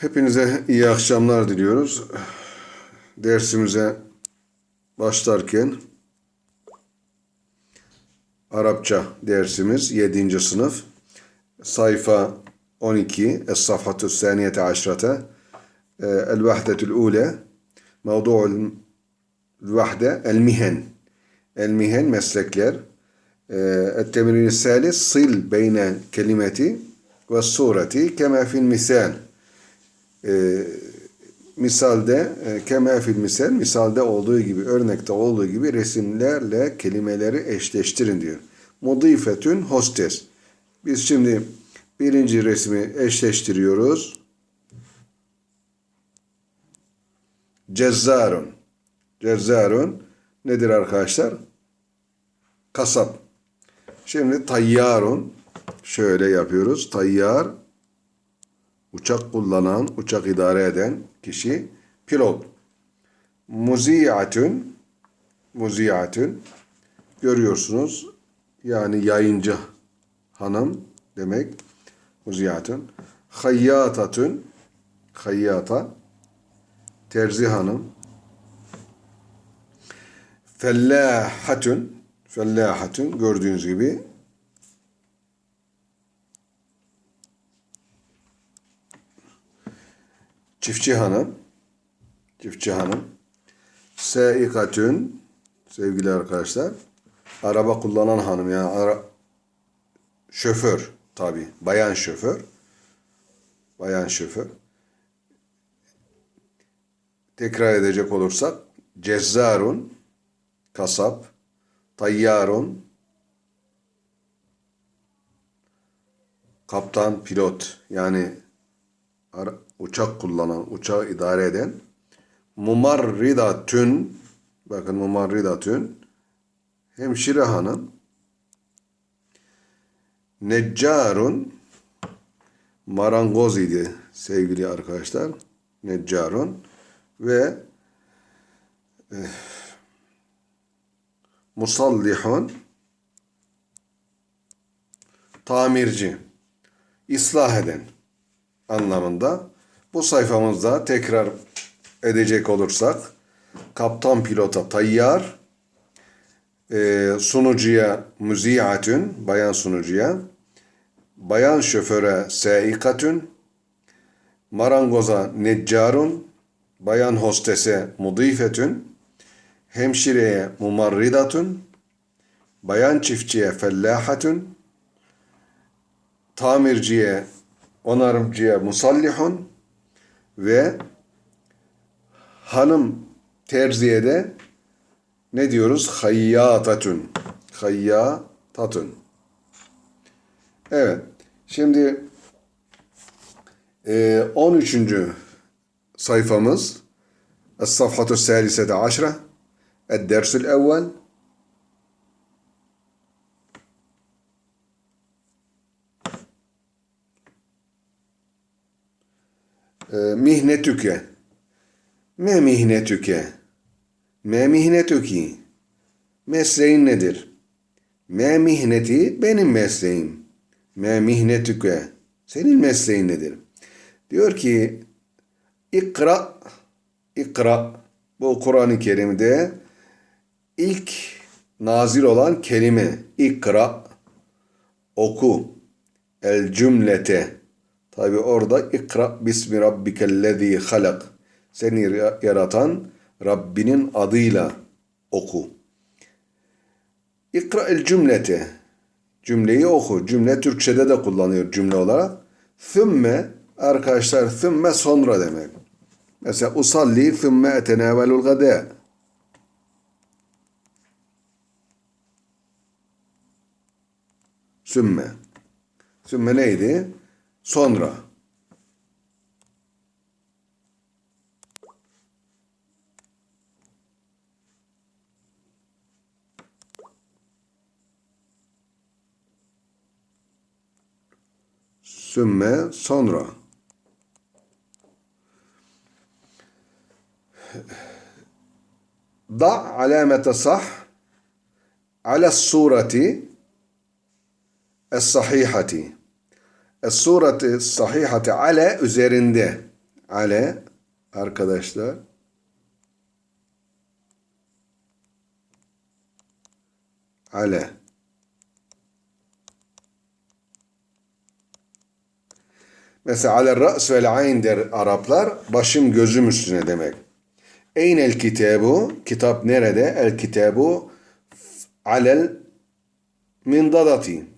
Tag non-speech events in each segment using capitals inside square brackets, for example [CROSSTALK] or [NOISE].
Hepinize iyi akşamlar diliyoruz. Dersimize başlarken Arapça dersimiz 7. sınıf sayfa 12 Es-Safhatu Saniyete Aşrata e, El-Vahdetül Ule Mevdu'ul Vahde El-Mihen El-Mihen meslekler El-Temirin Salis Sil beyne kelimeti ve sureti kema fil misal e, misalde e, kema fil misal misalde olduğu gibi örnekte olduğu gibi resimlerle kelimeleri eşleştirin diyor. Mudifetün hostes. Biz şimdi birinci resmi eşleştiriyoruz. Cezzarun. Cezzarun nedir arkadaşlar? Kasap. Şimdi tayyarun şöyle yapıyoruz. Tayyar uçak kullanan, uçak idare eden kişi pilot. Muziatun muziatun görüyorsunuz. Yani yayıncı hanım demek. Muziatun. Hayyatatun hayyata terzi hanım. Fellahatun fellahatun gördüğünüz gibi Çiftçi hanım. Çiftçi hanım. Seikatün sevgili arkadaşlar. Araba kullanan hanım yani ara, şoför tabi. Bayan şoför. Bayan şoför. Tekrar edecek olursak cezzarun kasap, tayyarun kaptan, pilot yani uçak kullanan, uçağı idare eden mumarridatün bakın mumarridatün hemşire hanım neccarun marangoz idi sevgili arkadaşlar. Neccarun ve e, musallihun tamirci ıslah eden anlamında. Bu sayfamızda tekrar edecek olursak kaptan pilota tayyar, e, sunucuya müziatün, bayan sunucuya, bayan şoföre seikatün, marangoza neccarun, bayan hostese mudifetün, hemşireye mumarridatun, bayan çiftçiye fellahatün, tamirciye, onarımcıya musallihun ve hanım terziye de ne diyoruz? Hayyatatun. Hayyatatun. Evet. Şimdi e, 13. sayfamız Es-Safhatu Salisete Aşra El-Dersül Evvel mihnetüke. Me mihnetüke. Me mihnetüki. Mesleğin nedir? Me mihneti benim mesleğim. Me mihnetüke. Senin mesleğin nedir? Diyor ki ikra ikra bu Kur'an-ı Kerim'de ilk nazil olan kelime ikra oku el cümlete Tabi orada ikra bismi rabbikellezî halak. Seni yaratan Rabbinin adıyla oku. İkra el cümlete. Cümleyi oku. Cümle Türkçe'de de kullanıyor cümle olarak. Thümme arkadaşlar thümme sonra demek. Mesela usalli thümme etenavelul gada. Sümme. Sümme neydi? Sonra. Sümme sonra. Da alamete sah ala sureti es-sahihati Es-sureti sahihati ale üzerinde. Ale arkadaşlar ale Mesela ale ra's vel ayn der Araplar başım gözüm üstüne demek. Eynel kitabu kitap nerede? El kitabu alel mindadati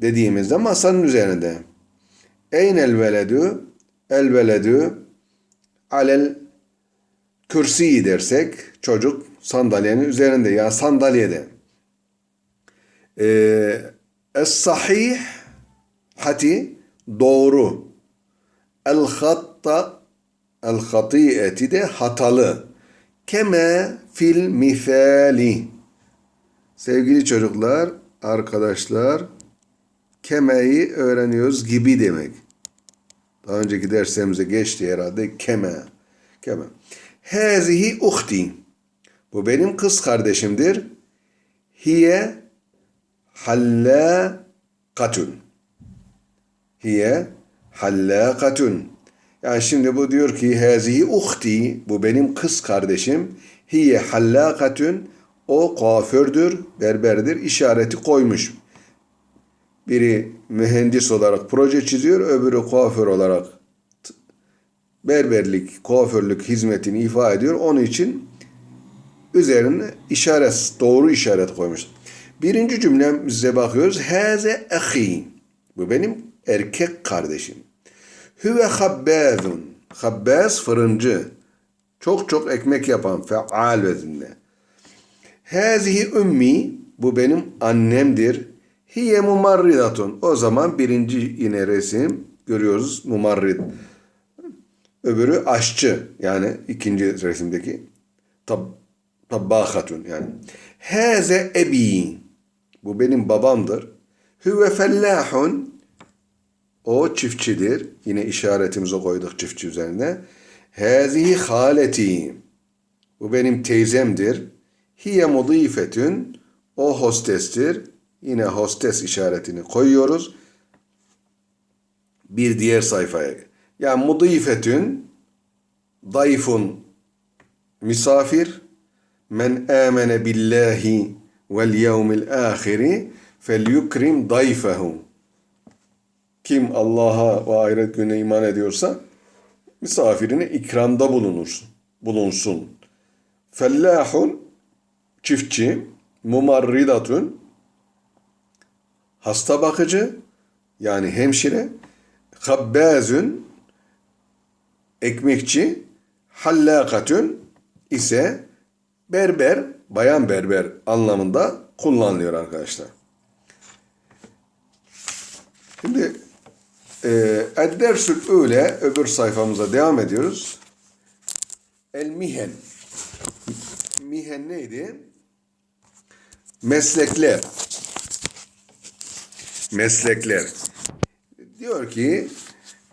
dediğimizde masanın üzerinde. Eynel veledü el veledü alel kürsi dersek çocuk sandalyenin üzerinde ya sandalyede. Ee, es sahih hati doğru. El hatta el hatiyeti de hatalı. Keme fil misali. Sevgili çocuklar, arkadaşlar, kemeyi öğreniyoruz gibi demek. Daha önceki derslerimize geçti herhalde keme. Keme. Hazihi uhti. Bu benim kız kardeşimdir. Hiye hallakatun. Hiye hallakatun. Yani şimdi bu diyor ki hazihi uhti. Bu benim kız kardeşim. Hiye hallakatun. O kuafördür, berberdir. işareti koymuş. Biri mühendis olarak proje çiziyor, öbürü kuaför olarak berberlik, kuaförlük hizmetini ifa ediyor. Onun için üzerine işaret, doğru işaret koymuş. Birinci cümlemize bakıyoruz. Haze ahi. Bu benim erkek kardeşim. Hüve habbazun. Habbaz fırıncı. Çok çok ekmek yapan feal vezinde. Hazihi ümmi. Bu benim annemdir. Hiye mumarridatun. O zaman birinci yine resim görüyoruz mumarrid. Öbürü aşçı yani ikinci resimdeki tab tabbahatun yani. Haze ebi. Bu benim babamdır. Hüve fellahun. O çiftçidir. Yine işaretimizi koyduk çiftçi üzerine. Hazihi haleti. Bu benim teyzemdir. Hiye mudifetün. O hostestir. Yine hostes işaretini koyuyoruz. Bir diğer sayfaya. Yani mudifetün dayfun misafir men amene billahi vel yevmil ahiri fel yukrim dayfehu. Kim Allah'a ve ahiret gününe iman ediyorsa misafirine ikramda bulunursun, bulunsun. Fellahun çiftçi, mumarridatun hasta bakıcı yani hemşire, habbazun ekmekçi, hallakatun ise berber, bayan berber anlamında kullanılıyor arkadaşlar. Şimdi e, Eddersül öyle öbür sayfamıza devam ediyoruz. El mihen. Mihen neydi? Meslekler. Meslekler. Diyor ki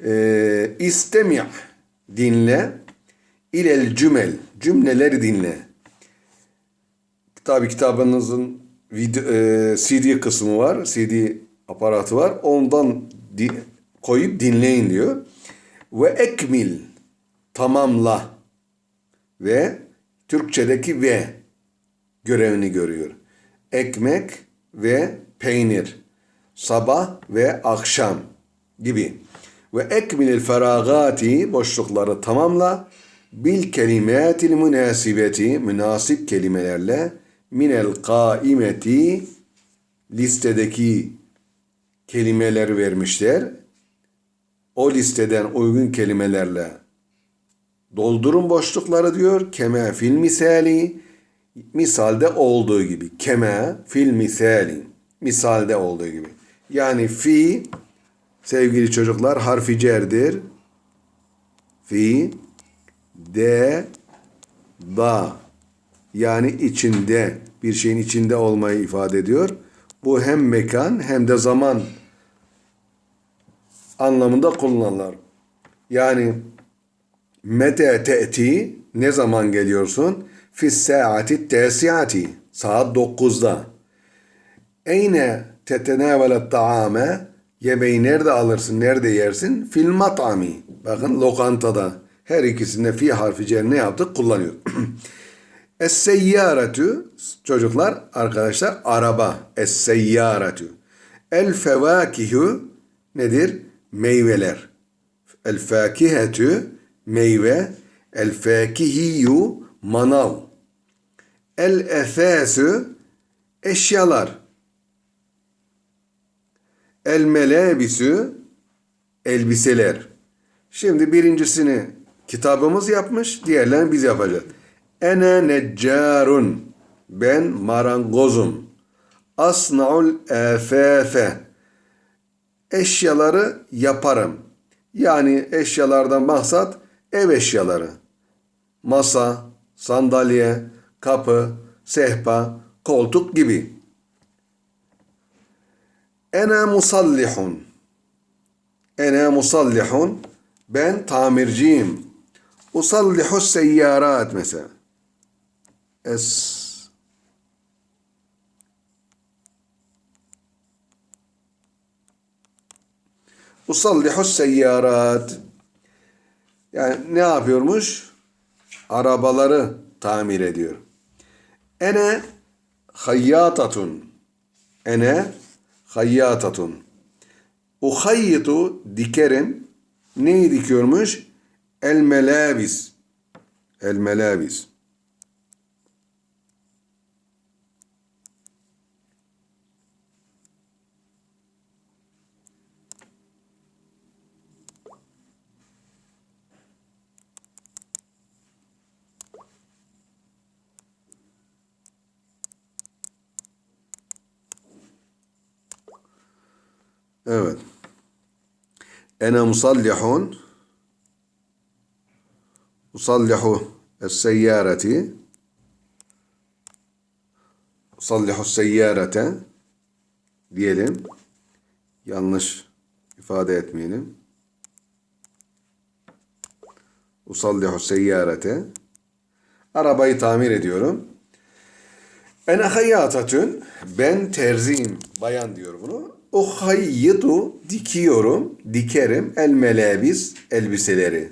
e, istemi' dinle ilel cümel cümleleri dinle. Tabi kitabınızın video, e, CD kısmı var. CD aparatı var. Ondan di, koyup dinleyin diyor. Ve ekmil tamamla ve Türkçedeki ve görevini görüyor. Ekmek ve peynir. Sabah ve akşam gibi. Ve ekmilil feragati boşlukları tamamla bil kelimatil münasibeti münasip kelimelerle minel kaimeti listedeki kelimeler vermişler. O listeden uygun kelimelerle doldurun boşlukları diyor. Keme fil misali misalde olduğu gibi. Keme fil misali misalde olduğu gibi. Yani fi sevgili çocuklar harfi cerdir. Fi de da yani içinde bir şeyin içinde olmayı ifade ediyor. Bu hem mekan hem de zaman anlamında kullanılır. Yani mete te'ti ne zaman geliyorsun? Fis saati tesiati saat 9'da. Eyne tetenavelet taame Yemeği nerede alırsın, nerede yersin? Fil mat'ami. Bakın lokantada. Her ikisinde fi harfi cer ne yaptık? Kullanıyor. [CLEARS THROAT] Es-seyyaretü çocuklar, arkadaşlar araba. Es-seyyaretü. El fevakihu nedir? Meyveler. El fakihetü meyve. El fakihiyu manav. El efesü eşyalar. El melebisü elbiseler. Şimdi birincisini kitabımız yapmış, diğerlerini biz yapacağız. Ene neccarun. Ben marangozum. Asnaul efefe. Eşyaları yaparım. Yani eşyalardan maksat ev eşyaları. Masa, sandalye, kapı, sehpa, koltuk gibi. Ene musallihun. Ene musallihun. Ben tamirciyim. Usallihu seyyarat mesela. Es Usallihu seyyarat. Yani ne yapıyormuş? Arabaları tamir ediyor. Ene hayyatatun. Ene hayyatatun. Uhayyitu dikerim. Neyi dikiyormuş? El melabis. El melabis. Evet. Ene musallihun usallihu es-seyyareti usallihu seyyarete diyelim. Yanlış ifade etmeyelim. Usallihu seyyarete Arabayı tamir ediyorum. Ene hayyatatün ben terziyim. Bayan diyor bunu. Uhayyidu dikiyorum, dikerim el melabis elbiseleri.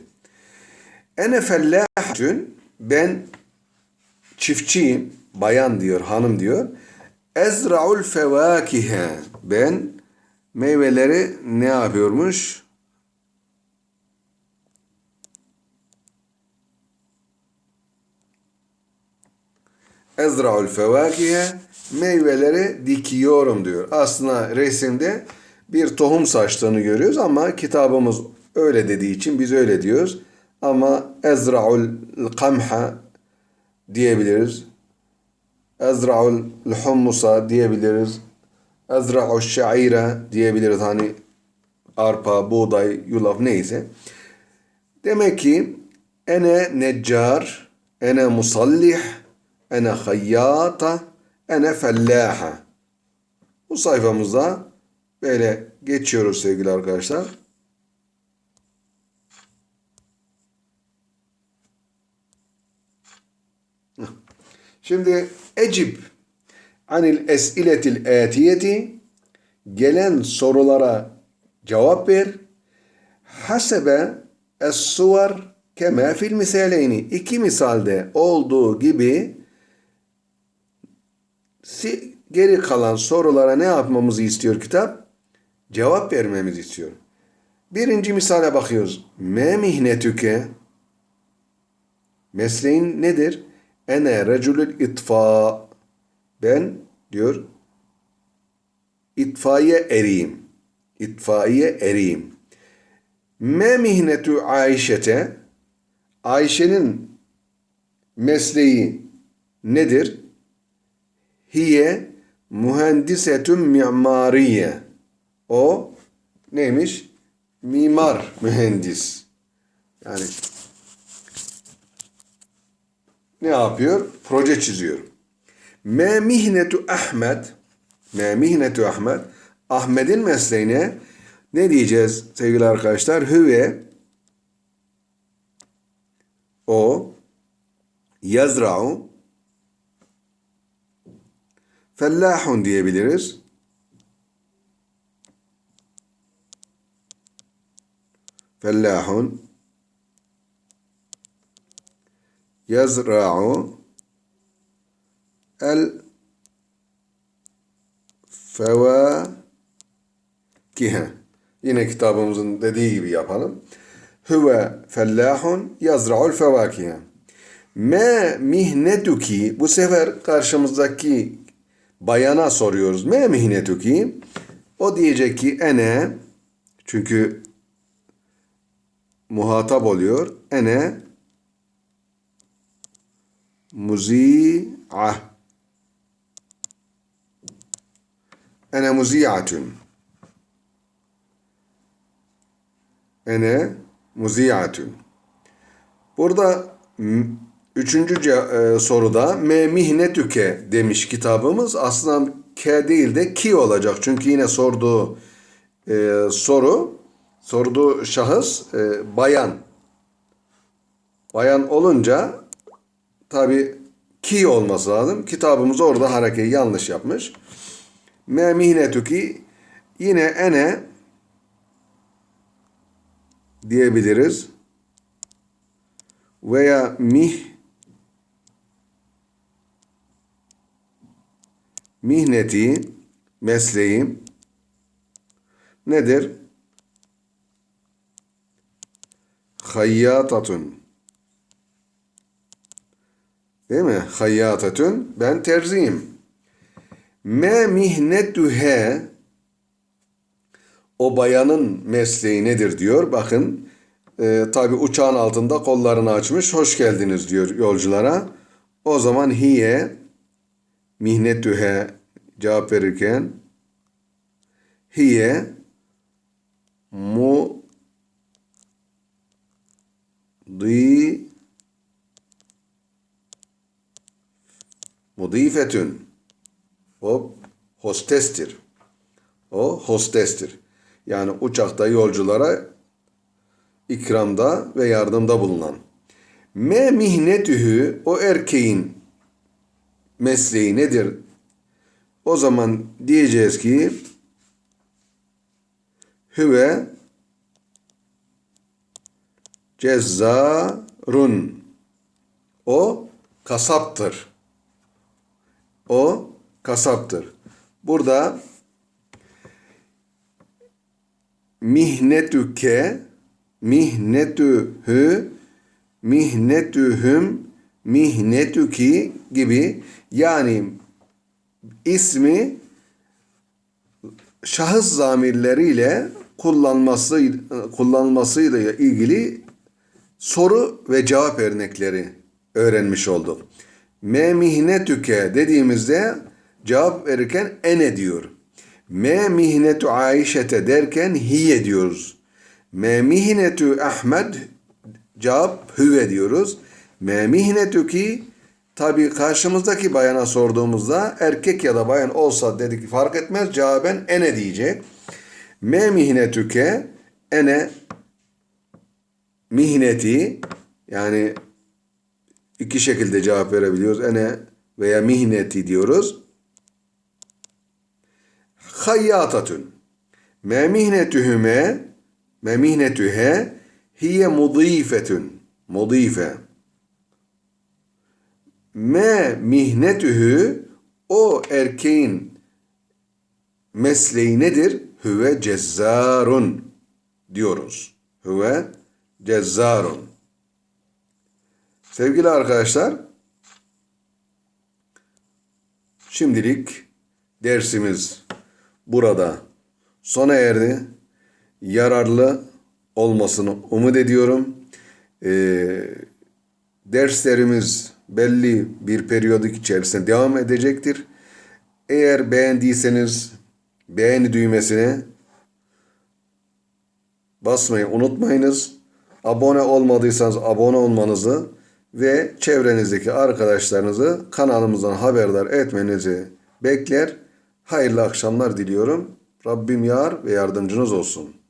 Ene fellahatün ben çiftçiyim, bayan diyor, hanım diyor. Ezra'ul fevakihe ben meyveleri ne yapıyormuş? Ezra'ul fevakihe meyveleri dikiyorum diyor. Aslında resimde bir tohum saçtığını görüyoruz ama kitabımız öyle dediği için biz öyle diyoruz. Ama Ezra'ul kamha diyebiliriz. Ezra'ul hummusa diyebiliriz. Ezra'ul şaira diyebiliriz. Hani arpa, buğday, yulaf neyse. Demek ki ene neccar, ene musallih, ene hayyata, ene fellaha. Bu sayfamızda böyle geçiyoruz sevgili arkadaşlar. Şimdi ecib anil esiletil etiyeti gelen sorulara cevap ver. Hasebe es-suvar kema fil misaleyni. İki misalde olduğu gibi geri kalan sorulara ne yapmamızı istiyor kitap? Cevap vermemizi istiyor. Birinci misale bakıyoruz. Me mihnetüke mesleğin nedir? Ene reculül itfa ben diyor itfaiye eriyim. İtfaiye eriyim. Me mihnetu Ayşete Ayşe'nin mesleği nedir? Hiye mühendisetün mimariye. O neymiş? Mimar mühendis. Yani ne yapıyor? Proje çiziyor. Me mihnetu Ahmet Me mihnetu Ahmet Ahmet'in mesleğine ne diyeceğiz sevgili arkadaşlar? Hüve o yazra'u fellahun diyebiliriz. fellahun yazra'u el fevakihe. Yine kitabımızın dediği gibi yapalım. Huve fellahun yazra'ul fevakihe. Me mihnetuki bu sefer karşımızdaki bayana soruyoruz. Me mihnetuki o diyecek ki ene çünkü muhatap oluyor. Ene muzi'ah Ene muzi'atun Ene muzi'atun Burada üçüncü e, soruda me mihnetüke demiş kitabımız. Aslında K değil de ki olacak. Çünkü yine sorduğu e, soru, sorduğu şahıs e, bayan. Bayan olunca tabi ki olması lazım. Kitabımız orada harekeyi yanlış yapmış. Me mihnetüki yine ene diyebiliriz. Veya mih mihneti mesleğim nedir? Hayyatatun. Değil mi? Hayyatatun. Ben terziyim. Me mihnetühe o bayanın mesleği nedir diyor. Bakın e, tabi uçağın altında kollarını açmış. Hoş geldiniz diyor yolculara. O zaman hiye mihnetühe cevap verirken hiye mu di mudifetün o hostestir. O hostestir. Yani uçakta yolculara ikramda ve yardımda bulunan. Me mihnetühü o erkeğin mesleği nedir? O zaman diyeceğiz ki Hüve cezzarun. O kasaptır. O kasaptır. Burada mihnetüke, mihnetühü, mihnetühüm, mihnetüki gibi yani ismi şahıs zamirleriyle kullanması kullanılmasıyla ilgili soru ve cevap örnekleri öğrenmiş olduk. Me mihnetüke dediğimizde cevap verirken ene diyor. Me mihnetu Ayşete derken hiye diyoruz. Me mihnetu Ahmed cevap hüve diyoruz. Me mihnetüki tabi karşımızdaki bayana sorduğumuzda erkek ya da bayan olsa dedik fark etmez cevaben ene diyecek. Me mihnetüke ene mihneti yani iki şekilde cevap verebiliyoruz. Ene veya mihneti diyoruz. Hayyatatun. Me mihnetühüme me mihnetühe hiye mudifetun. Mudife. Me mihnetühü o erkeğin mesleği nedir? Hüve cezzarun diyoruz. Hüve cezzarun. Sevgili arkadaşlar, şimdilik dersimiz burada sona erdi. Yararlı olmasını umut ediyorum. Ee, derslerimiz belli bir periyodik içerisinde devam edecektir. Eğer beğendiyseniz beğeni düğmesine basmayı unutmayınız. Abone olmadıysanız abone olmanızı ve çevrenizdeki arkadaşlarınızı kanalımızdan haberdar etmenizi bekler. Hayırlı akşamlar diliyorum. Rabbim yar ve yardımcınız olsun.